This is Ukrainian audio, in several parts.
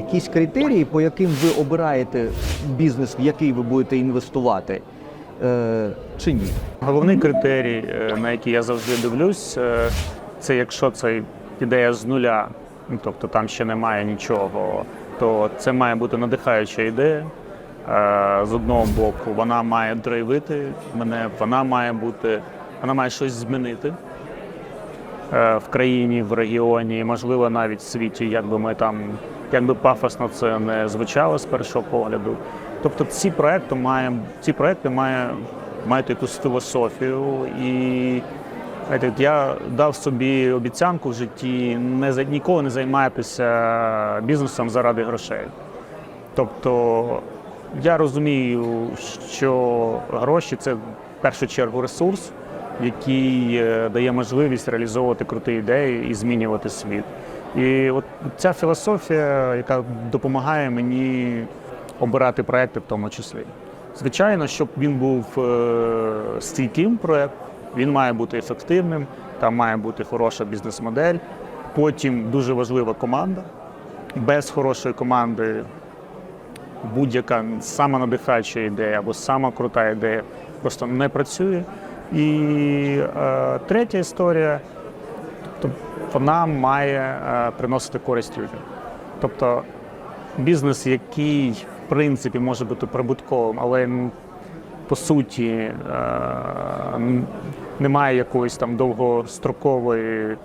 Якісь критерії, по яким ви обираєте бізнес, в який ви будете інвестувати? Е, чи ні? Головний критерій, е, на який я завжди дивлюсь, е, це якщо це ідея з нуля, ну, тобто там ще немає нічого, то це має бути надихаюча ідея. З одного боку, вона має драйвити мене, вона має бути, вона має щось змінити в країні, в регіоні, можливо, навіть в світі, як би ми там, як би пафосно це не звучало з першого погляду. Тобто ці проекти має, ці проекти має, мають якусь філософію і. Я дав собі обіцянку в житті не за ніколи не займатися бізнесом заради грошей. Тобто я розумію, що гроші це в першу чергу ресурс, який е, дає можливість реалізовувати круті ідеї і змінювати світ. І от ця філософія, яка допомагає мені обирати проекти в тому числі. Звичайно, щоб він був е, стійким проект, він має бути ефективним, там має бути хороша бізнес-модель. Потім дуже важлива команда. Без хорошої команди будь-яка сама надихаюча ідея або сама крута ідея просто не працює. І е, третя історія, вона має е, приносити користь людям. Тобто бізнес, який в принципі може бути прибутковим, але по суті е, немає якоїсь там довгострокової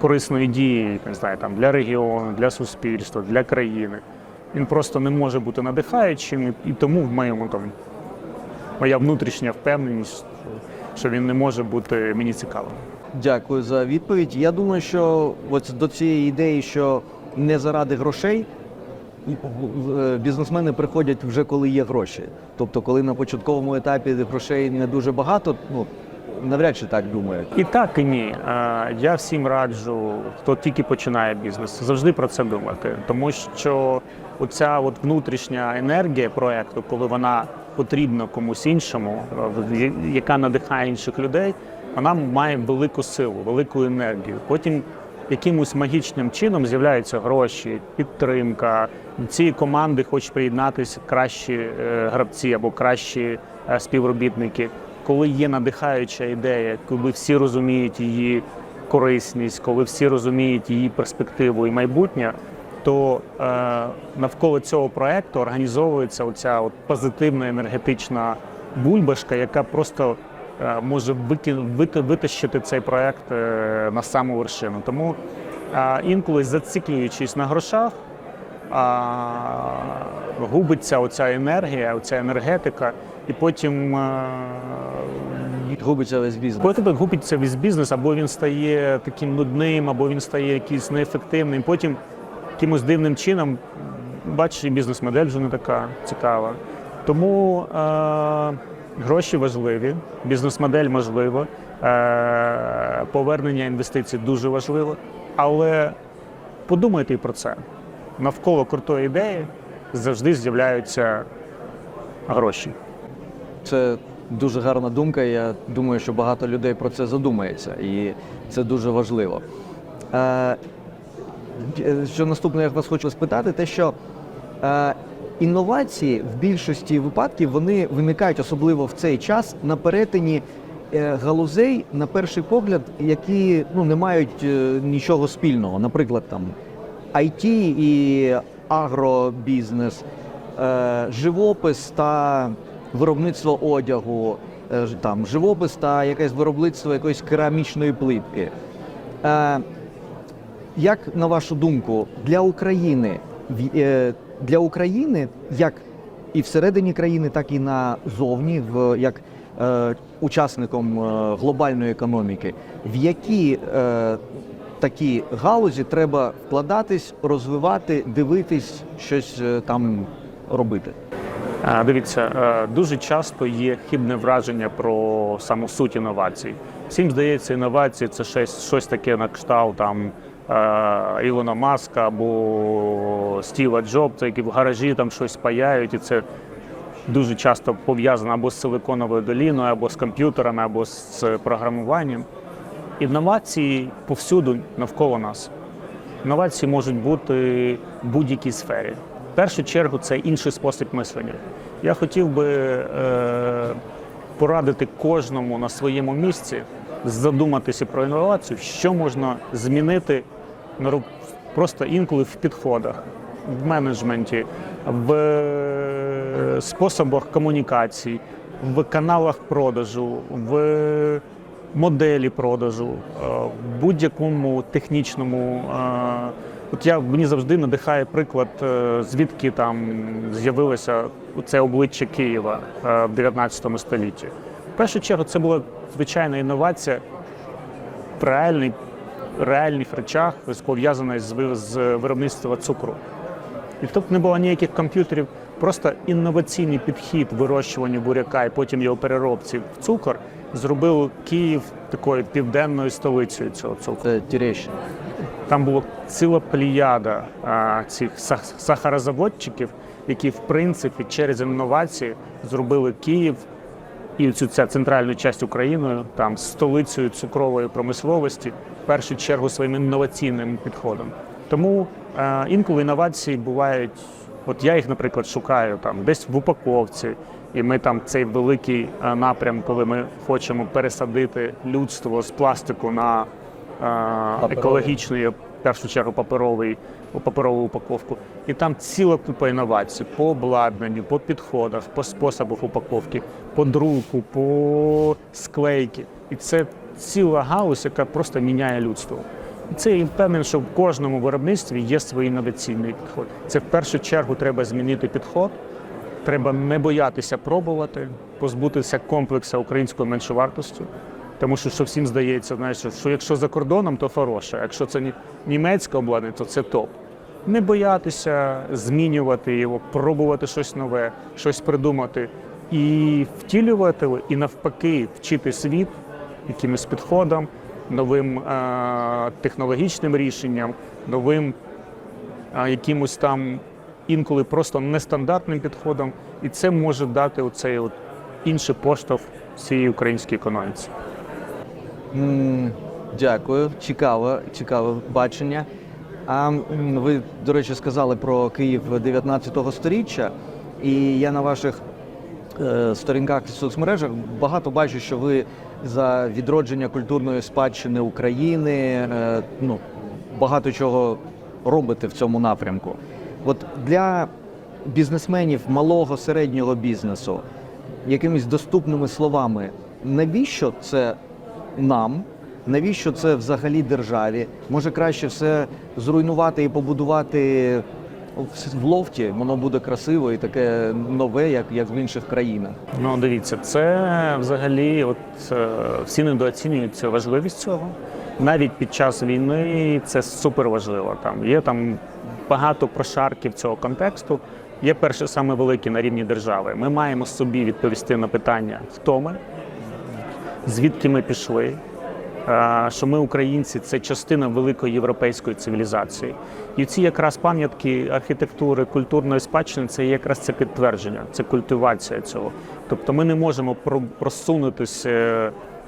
корисної дії, не знаю, там для регіону, для суспільства, для країни. Він просто не може бути надихаючим, і тому в моєму там моя внутрішня впевненість, що він не може бути мені цікавим. Дякую за відповідь. Я думаю, що от до цієї ідеї, що не заради грошей, бізнесмени приходять вже коли є гроші. Тобто, коли на початковому етапі грошей не дуже багато, ну навряд чи так думають. І так, і ні. Я всім раджу, хто тільки починає бізнес, завжди про це думати. Тому що оця от внутрішня енергія проекту, коли вона потрібна комусь іншому, яка надихає інших людей, вона має велику силу, велику енергію. Потім якимось магічним чином з'являються гроші, підтримка. Цієї команди хочуть приєднатися кращі е, гравці або кращі е, співробітники. Коли є надихаюча ідея, коли всі розуміють її корисність, коли всі розуміють її перспективу і майбутнє, то е, навколо цього проекту організовується оця от позитивна енергетична бульбашка, яка просто може вики- витащити цей проект е, на саму вершину. Тому е, інколи зациклюючись на грошах, губиться оця енергія, оця енергетика, і потім е, Губиться весь бізнес. Потім губиться весь бізнес, або він стає таким нудним, або він стає якийсь неефективним. Потім якимось дивним чином бачиш, і бізнес-модель вже не така цікава. Тому е, гроші важливі, бізнес-модель можлива, е, повернення інвестицій дуже важливо. Але подумайте про це. Навколо крутої ідеї завжди з'являються гроші. Це дуже гарна думка. Я думаю, що багато людей про це задумається, і це дуже важливо. Е, що наступне, я вас хочу спитати, те, що е, інновації в більшості випадків вони виникають особливо в цей час на перетині е, галузей, на перший погляд, які ну, не мають е, нічого спільного. Наприклад, там IT і агробізнес, е, живопис та виробництво одягу, там живопис та якесь виробництво якоїсь керамічної плитки. Як на вашу думку, для України для України, як і всередині країни, так і назовні, в як е, учасником е, глобальної економіки, в які е, такі галузі треба вкладатись, розвивати, дивитись, щось е, там робити? Дивіться, е, дуже часто є хибне враження про саму суть інновацій. Всім здається, інновації це щось, щось таке на кшталт там Ілона Маска або Стіва Джобса, які в гаражі там щось паяють, і це дуже часто пов'язано або з силиконовою доліною, або з комп'ютерами, або з програмуванням. Інновації повсюду навколо нас. Інновації можуть бути в будь-якій сфері. В першу чергу це інший спосіб мислення. Я хотів би е, порадити кожному на своєму місці задуматися про інновацію, що можна змінити просто інколи в підходах, в менеджменті, в е, способах комунікації, в каналах продажу, в моделі продажу, е, в будь-якому технічному. е, От я мені завжди надихає приклад, звідки там з'явилося це обличчя Києва в 19 столітті. В першу чергу це була звичайна інновація реальний, реальних речах, пов'язаних з, з виробництва цукру. І тут не було ніяких комп'ютерів, просто інноваційний підхід вирощуванню буряка і потім його переробці в цукор зробив Київ такою південною столицею цього цукру. Це Терещина. Там була ціла плеяда а, цих сах- сахарозаводчиків, які в принципі через інновації зробили Київ і цю ця центральну частину України там столицею цукрової промисловості, в першу чергу своїм інноваційним підходом. Тому е, інколи інновації бувають. От я їх, наприклад, шукаю там десь в упаковці, і ми там цей великий е, напрям, коли ми хочемо пересадити людство з пластику на е, екологічний, в першу чергу паперовий, паперову упаковку. І там ціла купа інновацій по обладнанню, по підходах, по способах упаковки, по друку, по склейки. І це ціла галузь, яка просто міняє людство. І це я впевнений, що в кожному виробництві є свій інноваційний підход. Це в першу чергу треба змінити підход. Треба не боятися пробувати, позбутися комплексу української меншовартості. Тому що, що всім здається, знаєш, що якщо за кордоном, то хороше, якщо це ні- німецьке обладнання, то це топ. Не боятися змінювати його, пробувати щось нове, щось придумати і втілювати, і навпаки вчити світ якимось підходом, новим е- технологічним рішенням, новим а, якимось там інколи просто нестандартним підходом, і це може дати оцей от інший поштовх всієї українській економіці. Дякую, цікаве, цікаве бачення. А ви, до речі, сказали про Київ 19 сторіччя, і я на ваших е, сторінках в соцмережах багато бачу, що ви за відродження культурної спадщини України е, ну, багато чого робите в цьому напрямку. От для бізнесменів малого середнього бізнесу якимись доступними словами, навіщо це нам? Навіщо це взагалі державі? Може краще все зруйнувати і побудувати в- лофті, воно буде красиво і таке нове, як, як в інших країнах. Ну, дивіться, це взагалі, от е, всі недооцінюють цю важливість цього. Навіть під час війни це супер важливо. Там є там багато прошарків цього контексту. Є перше саме велике на рівні держави. Ми маємо собі відповісти на питання, хто ми, звідки ми пішли, е, що ми, українці, це частина великої європейської цивілізації. І ці якраз пам'ятки архітектури, культурної спадщини це якраз це підтвердження, це культивація цього. Тобто ми не можемо про- просунутися,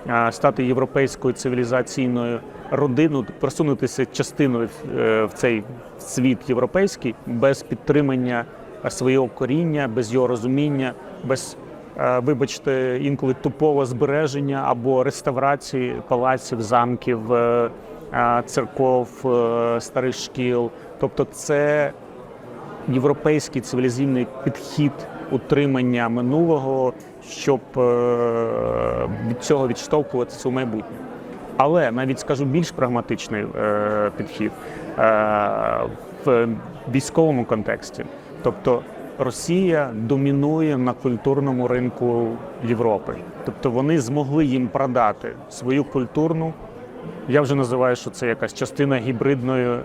е, стати європейською цивілізаційною родиною, просунутися частиною е, в цей світ європейський без підтримання е, свого коріння, без його розуміння, без е, вибачте, інколи тупого збереження або реставрації палаців, замків, е, е, церков, е, старих шкіл. Тобто, це європейський цивілізаційний підхід утримання минулого, щоб е, від цього відштовхуватися у майбутнє. Але навіть скажу більш прагматичний е, підхід е, в військовому контексті. Тобто Росія домінує на культурному ринку Європи. Тобто вони змогли їм продати свою культурну. Я вже називаю, що це якась частина гібридної е,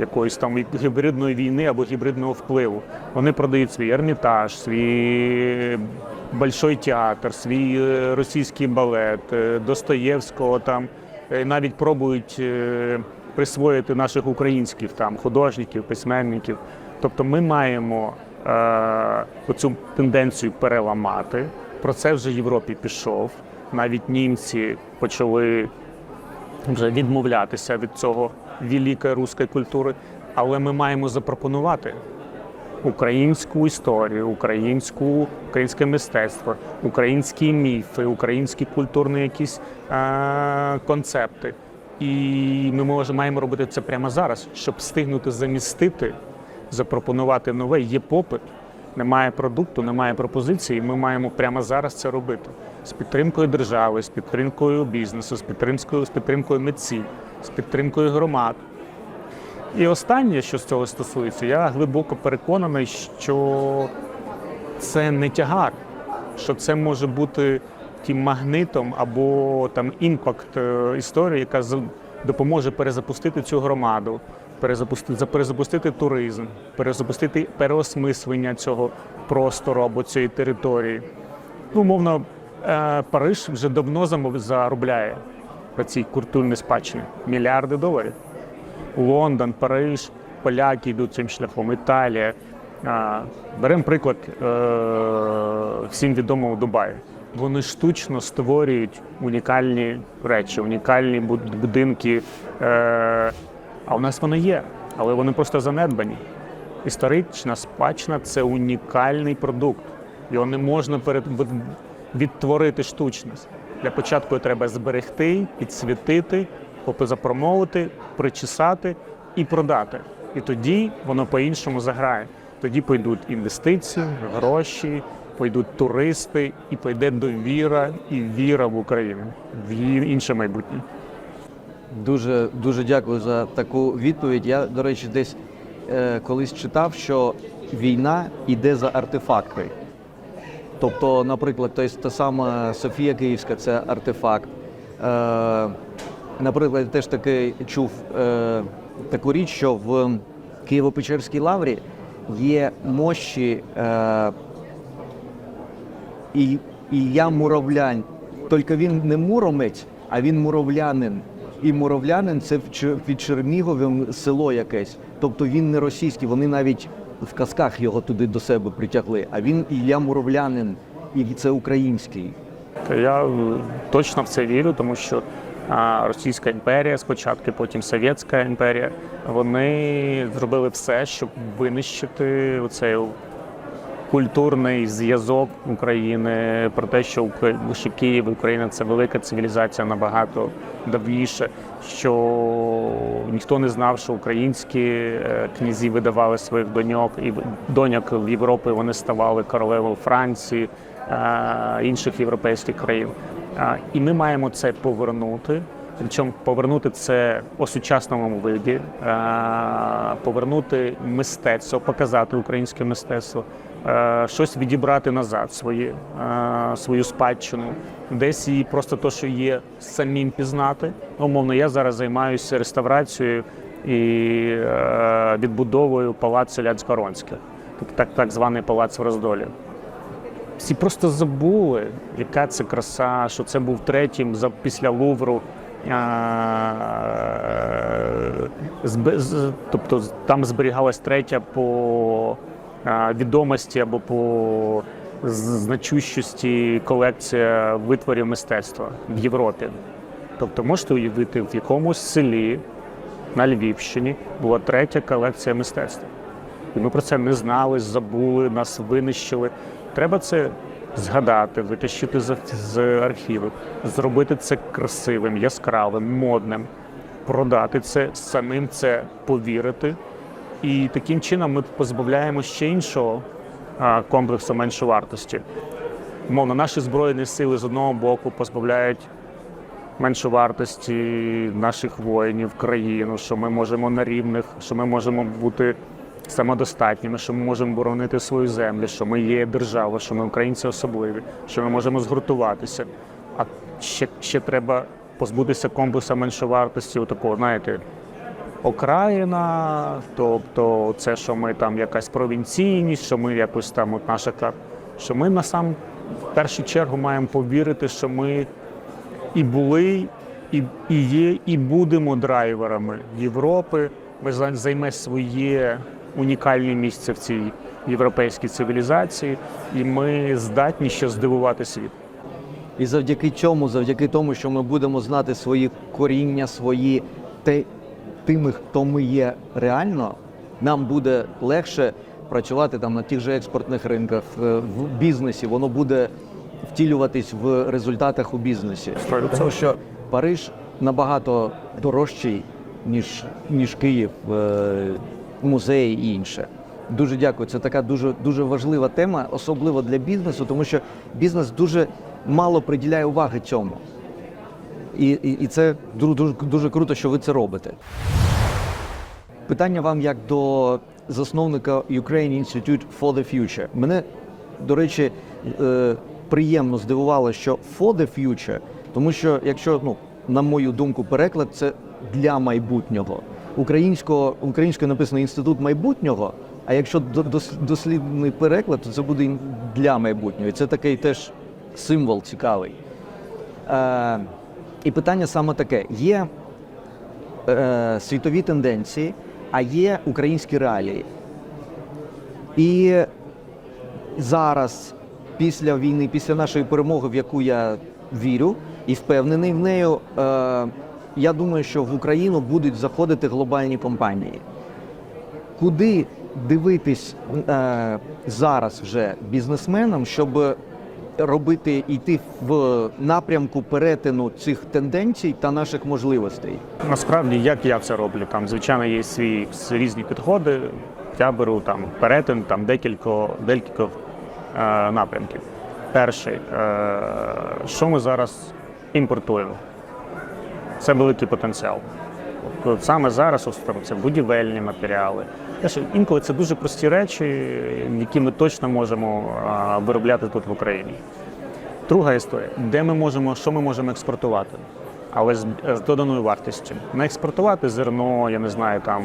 якоїсь там гібридної війни або гібридного впливу. Вони продають свій ермітаж, свій Большой театр, свій е, російський балет, е, Достоєвського там е, навіть пробують присвоїти наших українських там художників, письменників. Тобто ми маємо е, оцю тенденцію переламати. Про це вже в Європі пішов. Навіть німці почали вже відмовлятися від цього великої руської культури, але ми маємо запропонувати українську історію, українську, українське мистецтво, українські міфи, українські культурні якісь е, концепти. І ми може, маємо робити це прямо зараз, щоб встигнути замістити, запропонувати нове. Є попит, немає продукту, немає пропозиції. Ми маємо прямо зараз це робити з підтримкою держави, з підтримкою бізнесу, з підтримкою, з підтримкою митців, з підтримкою громад. І останнє, що з цього стосується, я глибоко переконаний, що це не тягар, що це може бути тим магнитом або там імпакт е, історії, яка допоможе перезапустити цю громаду, перезапустити, перезапустити туризм, перезапустити переосмислення цього простору або цієї території. Ну, умовно, е, Париж вже давно заробляє на цій культурній спадщині мільярди доларів. Лондон, Париж, поляки йдуть цим шляхом, Італія. Беремо приклад е, всім відомого Дубаю. Вони штучно створюють унікальні речі, унікальні будинки. А у нас вони є, але вони просто занедбані. Історична спадщина це унікальний продукт. Його не можна перед... відтворити штучність. Для початку треба зберегти, підсвітити, запромовити, причесати і продати. І тоді воно по-іншому заграє. Тоді пойдуть інвестиції, гроші, пойдуть туристи, і пойде довіра і віра в Україну, в її інше майбутнє. Дуже дуже дякую за таку відповідь. Я, до речі, десь е, колись читав, що війна йде за артефакти. Тобто, наприклад, той- та сама Софія Київська це артефакт. Е, наприклад, я теж таки чув е, таку річ, що в Києво-Печерській лаврі є мощі е, і, і я муровлянь. Тільки він не муромець, а він муровлянин. І муровлянин це під Черніговим село якесь. Тобто він не російський, вони навіть в казках його туди до себе притягли. А він Ілля Муровлянин, і це український. Я точно в це вірю, тому що Російська імперія спочатку, потім Совєтська імперія, вони зробили все, щоб винищити оцей культурний зв'язок України про те, що що Київ, Україна це велика цивілізація набагато давніше, що ніхто не знав, що українські е, князі видавали своїх доньок і доньок в Європі вони ставали королевою Франції, е, інших європейських країн. І ми маємо це повернути. Причому повернути це у сучасному виді, е, повернути мистецтво, показати українське мистецтво, е, щось відібрати назад своє, е, свою спадщину, десь її просто то, що є, самим пізнати. Умовно, я зараз займаюся реставрацією і е, відбудовою палацу Ляцькоронських, так, так званий палац в Роздолі. Всі просто забули, яка це краса, що це був третім за після Лувру. Тобто там зберігалась третя по відомості або по значущості колекція витворів мистецтва в Європі. Тобто можете уявити, в якомусь селі на Львівщині була третя колекція мистецтва. І ми про це не знали, забули, нас винищили. Треба це згадати, витащити з, з архівів, зробити це красивим, яскравим, модним, продати це, самим це повірити. І таким чином ми позбавляємо ще іншого комплексу меншовартості. Мовно, наші збройні сили з одного боку позбавляють меншовартості наших воїнів, країну, що ми можемо на рівних, що ми можемо бути самодостатніми, що ми можемо боронити свою землю, що ми є держава, що ми українці особливі, що ми можемо згуртуватися. А ще, ще треба позбутися комплексу меншовартості, такого, знаєте, окраїна, тобто це, що ми там якась провінційність, що ми якось там, от наша що ми насам в першу чергу маємо повірити, що ми і були, і, і є, і будемо драйверами Європи. Ми за- займе своє унікальне місце в цій європейській цивілізації, і ми здатні ще здивувати світ. І завдяки чому, завдяки тому, що ми будемо знати свої коріння, свої те, тими, хто ми є реально, нам буде легше працювати там на тих же експортних ринках, е, в бізнесі. Воно буде втілюватись в результатах у бізнесі. Тому що Париж набагато дорожчий, ніж, ніж Київ, е, музеї і інше. Дуже дякую. Це така дуже дуже важлива тема, особливо для бізнесу, тому що бізнес дуже мало приділяє уваги цьому. І, і, це дуже, дуже, круто, що ви це робите. Питання вам як до засновника Ukraine Institute for the Future. Мене, до речі, е, приємно здивувало, що for the future, тому що, якщо, ну, на мою думку, переклад це для майбутнього. Українського, українською написано інститут майбутнього, а якщо дослідний переклад, то це буде для майбутнього. І це такий теж символ цікавий. І питання саме таке: є е, світові тенденції, а є українські реалії. І зараз, після війни, після нашої перемоги, в яку я вірю і впевнений в нею, е, я думаю, що в Україну будуть заходити глобальні компанії. Куди дивитись е, зараз вже бізнесменам, щоб робити йти в напрямку перетину цих тенденцій та наших можливостей? Насправді, як я це роблю, там звичайно є свої різні підходи. Я беру там перетин там декілька, декілька е, напрямків. Перший, е, що ми зараз імпортуємо? Це великий потенціал. От саме зараз це будівельні матеріали. Те, Інколи це дуже прості речі, які ми точно можемо виробляти тут в Україні. Друга історія, де ми можемо, що ми можемо експортувати, але з, з доданою вартістю. Не експортувати зерно, я не знаю, там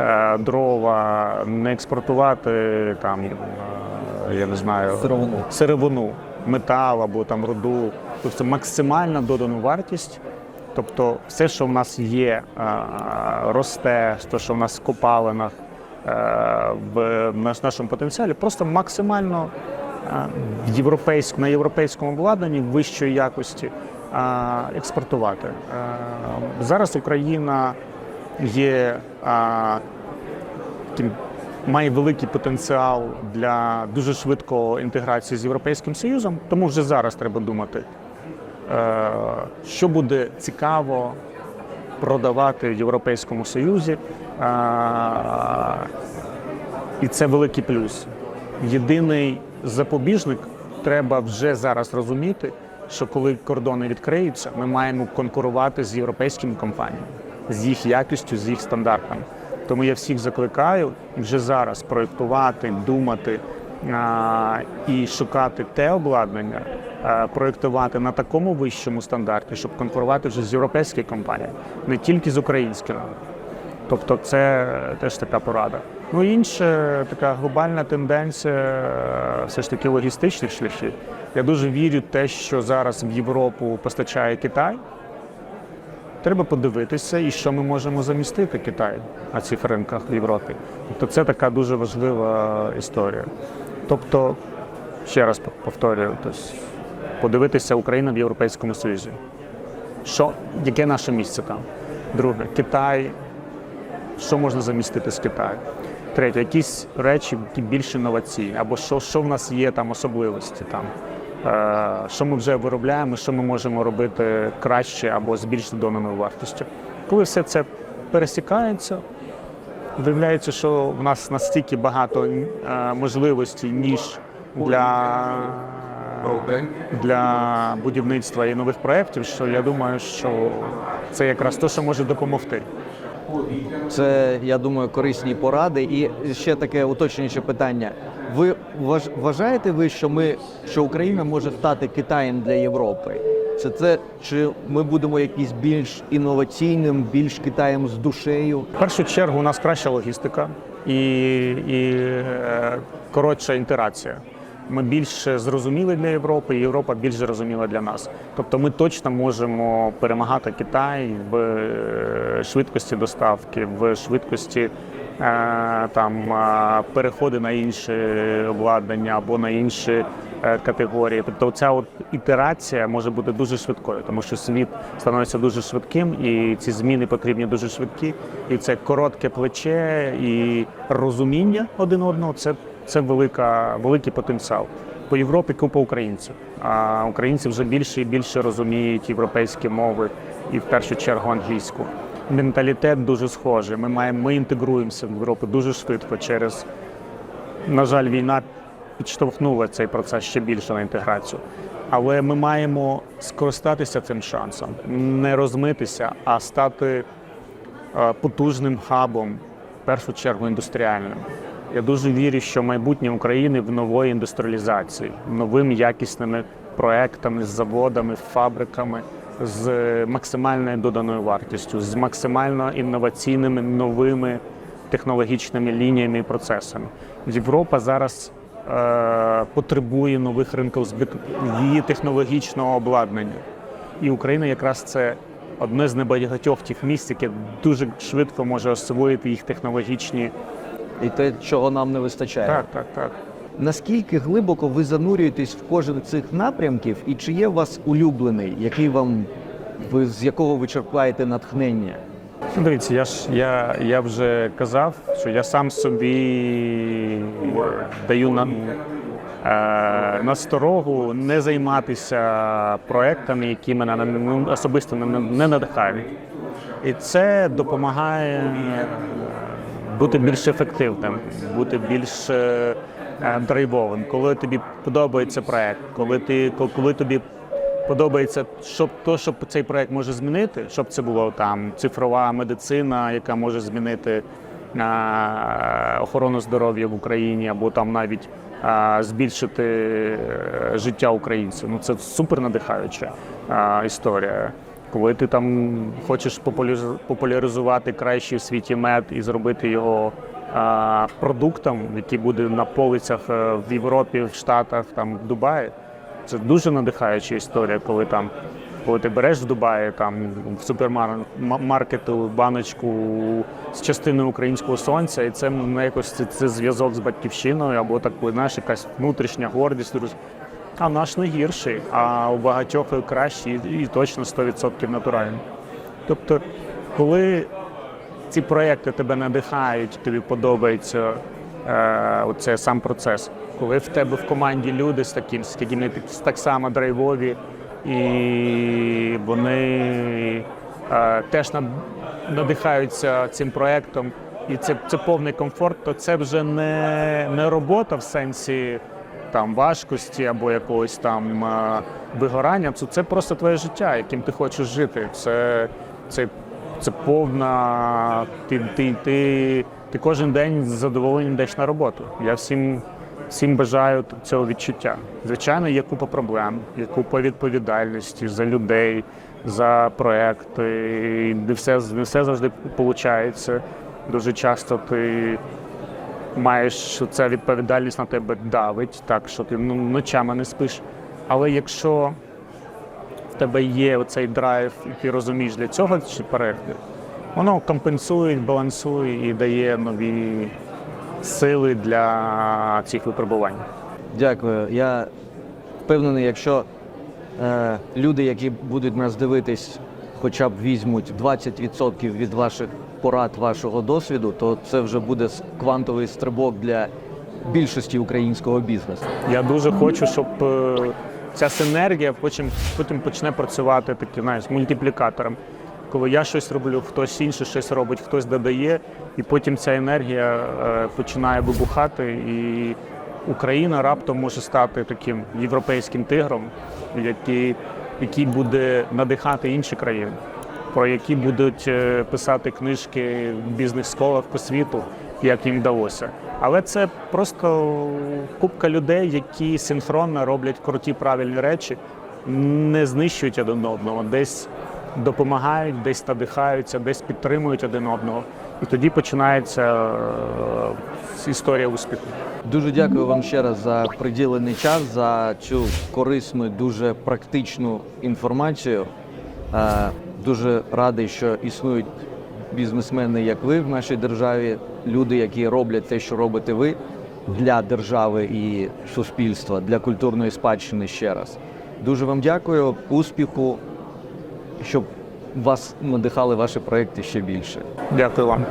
е, дрова, не експортувати там, е, я не знаю, Сировину. сировину, метал або там руду. Тобто максимальна додану вартість. Тобто все, що в нас є, е, росте, те, що в нас в копалинах, в наш- нашому потенціалі, просто максимально е, в європейськ, на європейському обладнанні вищої якості е, експортувати. Е, Зараз Україна є е, таким має великий потенціал для дуже швидкої інтеграції з Європейським Союзом, тому вже зараз треба думати, е, що буде цікаво продавати в Європейському Союзі. Е, І це великий плюс. Єдиний запобіжник треба вже зараз розуміти, що коли кордони відкриються, ми маємо конкурувати з європейськими компаніями, з їх якістю, з їх стандартами. Тому я всіх закликаю вже зараз проєктувати, думати а, і шукати те обладнання, а, проєктувати на такому вищому стандарті, щоб конкурувати вже з європейськими компаніями, не тільки з українськими. Тобто це теж така порада. Ну інша така глобальна тенденція е, все ж таки логістичних шляхів. Я дуже вірю в те, що зараз в Європу постачає Китай. Треба подивитися, і що ми можемо замістити Китай на цих ринках в Європі. Тобто це така дуже важлива історія. Тобто, ще раз повторюю, тобто, подивитися Україна в Європейському Союзі. Що, яке наше місце там? Друге, Китай, що можна замістити з Китаю. Третє, якісь речі, які більш інноваційні, або що, що в нас є там особливості, там, е, що ми вже виробляємо, що ми можемо робити краще або з більш донаною вартістю. Коли все це пересікається, виявляється, що в нас настільки багато е, можливостей, ніж для, для будівництва і нових проєктів, що я думаю, що це якраз те, що може допомогти. Це, я думаю, корисні поради. І ще таке уточнююче питання. Ви вваж- вважаєте ви, що ми що Україна може стати Китаєм для Європи? Це це чи ми будемо якісь більш інноваційним, більш Китаєм з душею? В першу чергу у нас краща логістика і, і е, коротша інтерація. Ми більше зрозуміли для Європи, і Європа більш зрозуміла для нас. Тобто ми точно можемо перемагати Китай в е, швидкості доставки, в швидкості е, там е, переходи на інше обладнання або на інші категорії. Тобто ця от ітерація може бути дуже швидкою, тому що світ становиться дуже швидким, і ці зміни потрібні дуже швидкі. І це коротке плече і розуміння один одного це, це велика, великий потенціал. По Європі купа українців. А українці вже більше і більше розуміють європейські мови і в першу чергу англійську. Менталітет дуже схожий. Ми маємо ми інтегруємося в Європу дуже швидко через, на жаль, війна підштовхнула цей процес ще більше на інтеграцію. Але ми маємо скористатися цим шансом, не розмитися, а стати е, потужним хабом, в першу чергу індустріальним. Я дуже вірю, що майбутнє України в нової індустріалізації, новими якісними проектами, з заводами, фабриками, з максимальною доданою вартістю, з максимально інноваційними новими технологічними лініями і процесами. Європа зараз е, потребує нових ринків збиту її технологічного обладнання. І Україна якраз це одне з небагатьох тих місць, яке дуже швидко може освоїти їх технологічні. І те, чого нам не вистачає. Так, так, так. Наскільки глибоко ви занурюєтесь в кожен з цих напрямків, і чи є у вас улюблений, який вам ви з якого ви черпаєте натхнення? Ну, Дивіться, я ж я, я вже казав, що я сам собі даю на, е, насторогу не займатися проектами, які мене не- ну, особисто не надихають. І це допомагає бути більш ефективним, бути більш е, е, драйвовим. Коли тобі подобається проект, коли ти коли тобі подобається, щоб то, що цей проект може змінити, щоб це було там цифрова медицина, яка може змінити е, охорону здоров'я в Україні, або там навіть збільшити життя українців. Ну це супер надихаюча історія. Коли ти там хочеш популяризу- популяризувати кращий в світі мед і зробити його е, продуктом, який буде на полицях е, в Європі, в Штатах, там в Дубаї, це дуже надихаюча історія, коли там. Коли ти береш в Дубаї там в супермаркету баночку з частиною українського сонця, і це ну, якось це, це зв'язок з батьківщиною, або так знаєш, якась внутрішня гордість. А наш не гірший, а у багатьох кращий, і точно 100% натуральний. Тобто, коли ці проекти тебе надихають, тобі подобається е, оце сам процес. Коли в тебе в команді люди з таким, з ти так само драйвові, і вони е, теж надихаються цим проектом, і це, це повний комфорт, то це вже не, не робота в сенсі там важкості або якогось там вигорання. Це, це просто твоє життя, яким ти хочеш жити. Це, це, це повна. Ти, ти, ти, ти кожен день з задоволенням йдеш на роботу. Я всім, всім бажаю цього відчуття. Звичайно, є купа проблем, є купа відповідальності за людей, за проекти. Не все, не все завжди виходить. Дуже часто ти маєш ця відповідальність на тебе давить, так що ти ну, ночами не спиш. Але якщо в тебе є оцей драйв, і ти розумієш для цього ці проекти, воно компенсує, балансує і дає нові сили для цих випробувань. Дякую. Я впевнений, якщо е, люди, які будуть нас дивитись, хоча б візьмуть 20% від ваших порад, вашого досвіду, то це вже буде квантовий стрибок для більшості українського бізнесу. Я дуже хочу, щоб е, ця синергія потім, потім почне працювати таким, знаєш, мультиплікатором. Коли я щось роблю, хтось інший щось робить, хтось додає, і потім ця енергія е, починає вибухати, і Україна раптом може стати таким європейським тигром, який, який буде надихати інші країни, про які будуть е, писати книжки в бізнес-школах по світу, як їм вдалося. Але це просто купка людей, які синхронно роблять круті правильні речі, не знищують один одного, десь допомагають, десь надихаються, десь підтримують один одного. І тоді починається е, історія успіху. Дуже дякую вам ще раз за приділений час, за цю корисну, дуже практичну інформацію. Е, Дуже радий, що існують бізнесмени, як ви в нашій державі, люди, які роблять те, що робите ви для держави і суспільства, для культурної спадщини ще раз. Дуже вам дякую, успіху, щоб вас надихали ваші проекти ще більше. Дякую вам.